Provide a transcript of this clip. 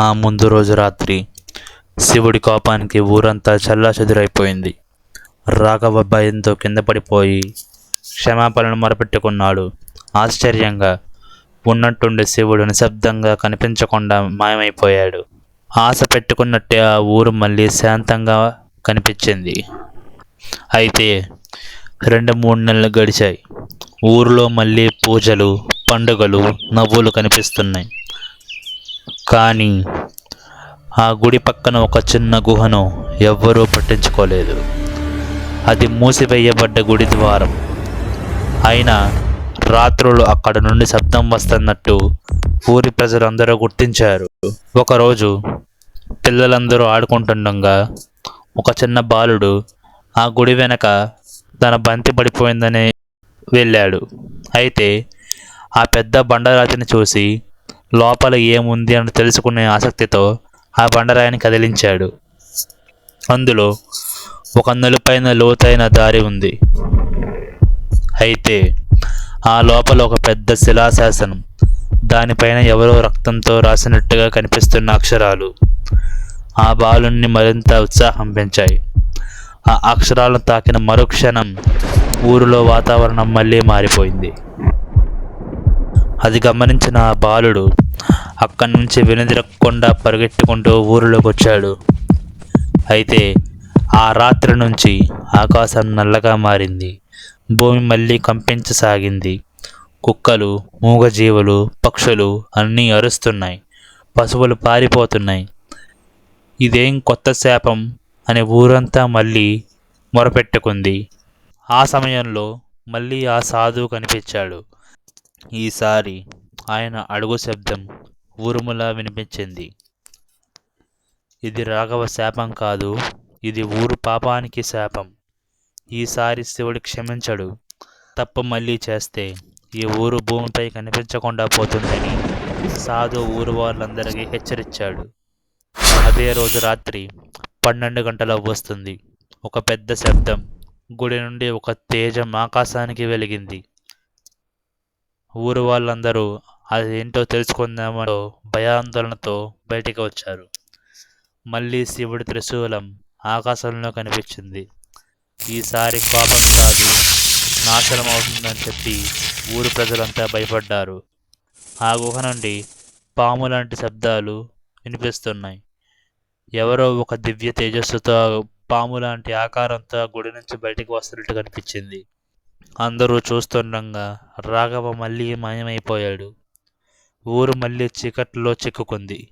ఆ ముందు రోజు రాత్రి శివుడి కోపానికి ఊరంతా చల్లాచెదురైపోయింది. రాఘవ భయంతో కింద పడిపోయి క్షమాపణను మొరపెట్టుకున్నాడు. ఆశ్చర్యంగా ఉన్నట్టుండి శివుడు నిశ్శబ్దంగా కనిపించకుండా మాయమైపోయాడు. ఆశ పెట్టుకున్నట్టే ఆ ఊరు మళ్ళీ శాంతంగా కనిపించింది. అయితే రెండు మూడు నెలలు గడిచాయి. ఊరిలో మళ్ళీ పూజలు పండుగలు నవ్వులు కనిపిస్తున్నాయి. కానీ ఆ గుడి పక్కన ఒక చిన్న గుహను ఎవ్వరూ పట్టించుకోలేదు. అది మూసివేయబడ్డ గుడి ద్వారం. అయినా రాత్రులు అక్కడ నుండి శబ్దం వస్తున్నట్టు ఊరి ప్రజలందరూ గుర్తించారు. ఒకరోజు పిల్లలందరూ ఆడుకుంటుండగా ఒక చిన్న బాలుడు ఆ గుడి వెనక తన బంతి పడిపోయిందని వెళ్ళాడు. అయితే ఆ పెద్ద బండరాతిని చూసి లోపల ఏముంది అని తెలుసుకునే ఆసక్తితో ఆ బండరాయిని కదిలించాడు. అందులో ఒక నలుపైన లోతైన దారి ఉంది. అయితే ఆ లోపల ఒక పెద్ద శిలాశాసనం. దానిపైన ఎవరో రక్తంతో రాసినట్టుగా కనిపిస్తున్న అక్షరాలు. ఆ బాలుణ్ణి మరింత ఉత్సాహం పెంచాయి. ఆ అక్షరాలను తాకిన మరుక్షణం ఊరిలో వాతావరణం మళ్ళీ మారిపోయింది. అది గమనించిన ఆ బాలుడు అక్కడి నుంచి వెనుదిరక్కుండా పరిగెట్టుకుంటూ ఊరిలోకి వచ్చాడు. అయితే ఆ రాత్రి నుంచి ఆకాశం నల్లగా మారింది. భూమి మళ్ళీ కంపించసాగింది. కుక్కలు మూగజీవులు పక్షులు అన్నీ అరుస్తున్నాయి. పశువులు పారిపోతున్నాయి. ఇదేం కొత్త శాపం అని ఊరంతా మళ్ళీ మొరపెట్టుకుంది. ఆ సమయంలో మళ్ళీ ఆ సాధువు కనిపించాడు. ఈసారి ఆయన అడుగు శబ్దం ఉరుములా వినిపించింది. ఇది రాఘవ శాపం కాదు ఇది ఊరు పాపానికి శాపం. ఈసారి శివుడు క్షమించడు. తప్పు మళ్ళీ చేస్తే ఈ ఊరు భూమిపై కనిపించకుండా పోతుందని సాధు ఊరు వాళ్ళందరికీ హెచ్చరించాడు అదే రోజు రాత్రి పన్నెండు గంటల వస్తుంది. ఒక పెద్ద శబ్దం గుడి నుండి ఒక తేజం ఆకాశానికి వెలిగింది. ఊరు వాళ్ళందరూ అదేంటో తెలుసుకుందామో భయాందోళనతో బయటికి వచ్చారు. మళ్ళీ శివుడి త్రిశూలం ఆకాశంలో కనిపించింది. ఈసారి కోపం కాదు నాశనం అవుతుందని చెప్పి ఊరు ప్రజలంతా భయపడ్డారు. ఆ గుహ నుండి పాము లాంటి శబ్దాలు వినిపిస్తున్నాయి. ఎవరో ఒక దివ్య తేజస్సుతో పాము లాంటి ఆకారంతో గుడి నుంచి బయటికి వస్తున్నట్టు కనిపించింది. అందరూ చూస్తుండగా రాఘవ మళ్ళీ మాయమైపోయాడు. ఊరు మళ్ళీ చీకట్లో చిక్కుకుంది.